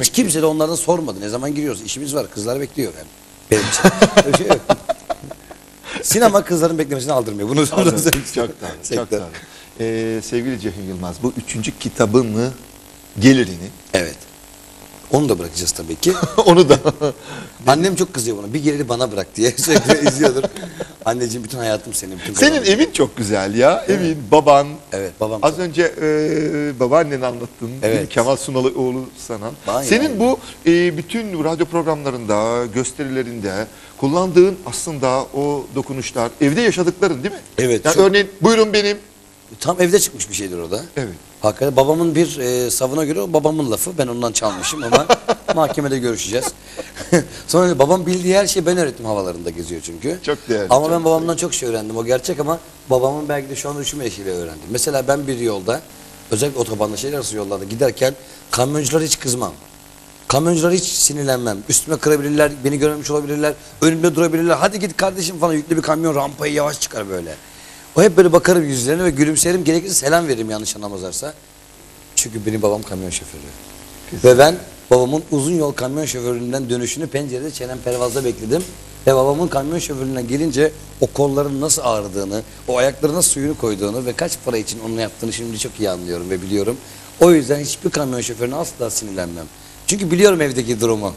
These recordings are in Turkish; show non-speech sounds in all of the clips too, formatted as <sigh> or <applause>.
Hiç kimse de onlardan sormadı. Ne zaman giriyoruz? İşimiz var. Kızlar bekliyor yani. Benim için. <laughs> Öyle şey yok. Sinema kızların beklemesini aldırmıyor. Bunu Anladım. çok doğru, çok doğru. Ee, sevgili Ceyhun Yılmaz, bu üçüncü kitabını, gelirini, Evet. Onu da bırakacağız tabii ki. <laughs> onu da Annem çok kızıyor bana. Bir geliri bana bırak diye <laughs> sürekli izliyordur. Anneciğim bütün hayatım senin. Bütün Senin kazanım. evin çok güzel ya. Evin, baban. Evet babam. Az önce e, babaanneni anlattın. değil mi? Evet. Kemal Sunalıoğlu sana. Aynen. Senin bu e, bütün radyo programlarında, gösterilerinde kullandığın aslında o dokunuşlar evde yaşadıkların değil mi? Evet, Yani çok- örneğin buyurun benim. Tam evde çıkmış bir şeydir o da. Evet. Hakikaten babamın bir e, savına göre o babamın lafı. Ben ondan çalmışım ama <laughs> mahkemede görüşeceğiz. <laughs> Sonra babam bildiği her şeyi ben öğrettim havalarında geziyor çünkü. Çok değerli, Ama çok ben babamdan çok şey öğrendim. O gerçek ama babamın belki de şu an düşünmesiyle öğrendim. Mesela ben bir yolda özellikle otobanda şehir arası yollarda giderken kamyonculara hiç kızmam. Kamyonculara hiç sinirlenmem. Üstüme kırabilirler, beni görmemiş olabilirler, önümde durabilirler. Hadi git kardeşim falan yüklü bir kamyon rampayı yavaş çıkar böyle. O hep böyle bakarım yüzlerine ve gülümserim. Gerekirse selam veririm yanlış anlamazlarsa. Çünkü benim babam kamyon şoförü. Ve ben babamın uzun yol kamyon şoföründen dönüşünü pencerede çenem pervazda bekledim. Ve babamın kamyon şoföründen gelince o kolların nasıl ağrıdığını, o ayaklarına suyunu koyduğunu ve kaç para için onu yaptığını şimdi çok iyi anlıyorum ve biliyorum. O yüzden hiçbir kamyon şoförüne asla sinirlenmem. Çünkü biliyorum evdeki durumu.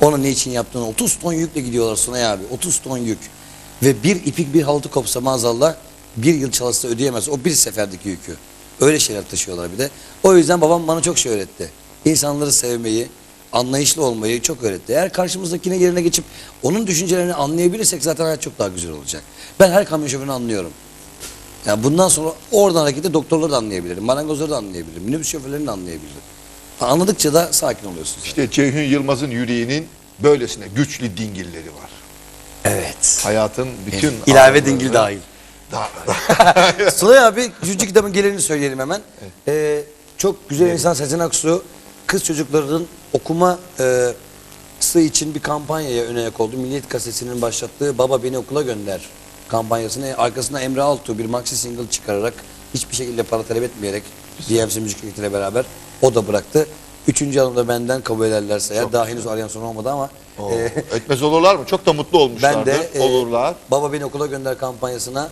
Onu ne için yaptığını. 30 ton yükle gidiyorlar Sunay abi. 30 ton yük. Ve bir ipik bir halatı kopsa maazallah bir yıl çalışsa ödeyemez. O bir seferdeki yükü. Öyle şeyler taşıyorlar bir de. O yüzden babam bana çok şey öğretti. İnsanları sevmeyi, anlayışlı olmayı çok öğretti. Eğer karşımızdakine yerine geçip onun düşüncelerini anlayabilirsek zaten hayat çok daha güzel olacak. Ben her kamyon şoförünü anlıyorum. Yani bundan sonra oradan hareketle doktorları da anlayabilirim. Marangozları da anlayabilirim. Minibüs şoförlerini de anlayabilirim. Anladıkça da sakin oluyorsunuz. İşte Ceyhun Yılmaz'ın yüreğinin böylesine güçlü dingilleri var. Evet. Hayatın bütün İlave ağrılarını- dingil dahil. Da- <laughs> Sıla'ya abi üçüncü kitabın gelerini söyleyelim hemen. Ee, çok güzel insan Sezen Aksu kız çocuklarının okuma e, sı için bir kampanyaya öne ayak oldu. Milliyet Gazetesi'nin başlattığı Baba Beni Okula Gönder kampanyasını arkasında Emre Altuğ bir maxi single çıkararak hiçbir şekilde para talep etmeyerek DMC Müzik Şirketi'yle beraber o da bıraktı. Üçüncü adımda benden kabul ederlerse eğer daha henüz arayan son olmadı ama Oo, e, Etmez olurlar mı? Çok da mutlu ben olmuşlardır. de e, olurlar. Baba Beni Okula Gönder kampanyasına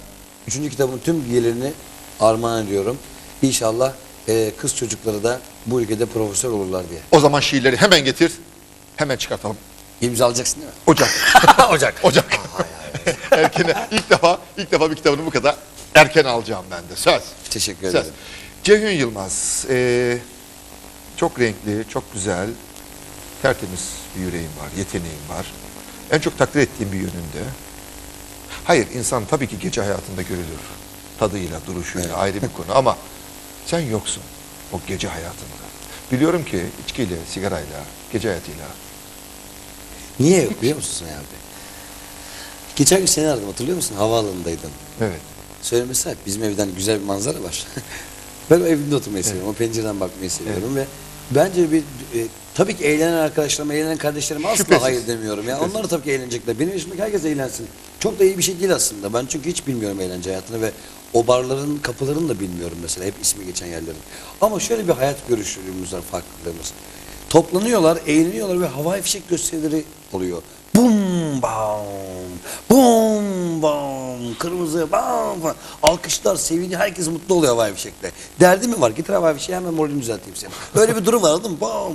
üçüncü kitabın tüm gelirini armağan ediyorum. İnşallah e, kız çocukları da bu ülkede profesör olurlar diye. O zaman şiirleri hemen getir. Hemen çıkartalım. İmzalayacaksın değil mi? Ocak. <laughs> Ocak. <laughs> Ocak. <laughs> Erkene ilk defa ilk defa bir kitabını bu kadar erken alacağım ben de. Söz. Teşekkür Söz. ederim. Ceyhun Yılmaz. eee, çok renkli, çok güzel, tertemiz bir yüreğin var, yeteneğin var. En çok takdir ettiğim bir yönünde. Hayır, insan tabii ki gece hayatında görülür. Tadıyla, duruşuyla Evet. ayrı bir konu ama sen yoksun o gece hayatında. Biliyorum ki içkiyle, sigarayla, gece hayatıyla Niye yok biliyor musun sen abi? Geçen gün seni aradım hatırlıyor musun? Havaalanındaydın. evet. Söylemesi hep bizim evden güzel bir manzara var. <laughs> ben o evinde oturmayı seviyorum. O pencereden bakmayı seviyorum ve bence bir e, tabii ki eğlenen arkadaşlarıma, eğlenen kardeşlerime asla Şüphesiz. hayır demiyorum. Ya onlar da tabii ki eğlenecekler. Benim yaşımdaki herkes eğlensin. Çok da iyi bir şey değil aslında. Ben çünkü hiç bilmiyorum eğlence hayatını ve o barların kapılarını da bilmiyorum mesela hep ismi geçen yerlerin. Ama şöyle bir hayat görüşümüz var farklılığımız. Toplanıyorlar, eğleniyorlar ve havai fişek gösterileri oluyor. Bum bam, bum bam, kırmızı bam bam. Alkışlar, seviniyor, herkes mutlu oluyor havai fişekle. Derdi mi var? Getir havai fişeği hemen moralini düzelteyim seni. Böyle bir durum var anladın mı? Bam.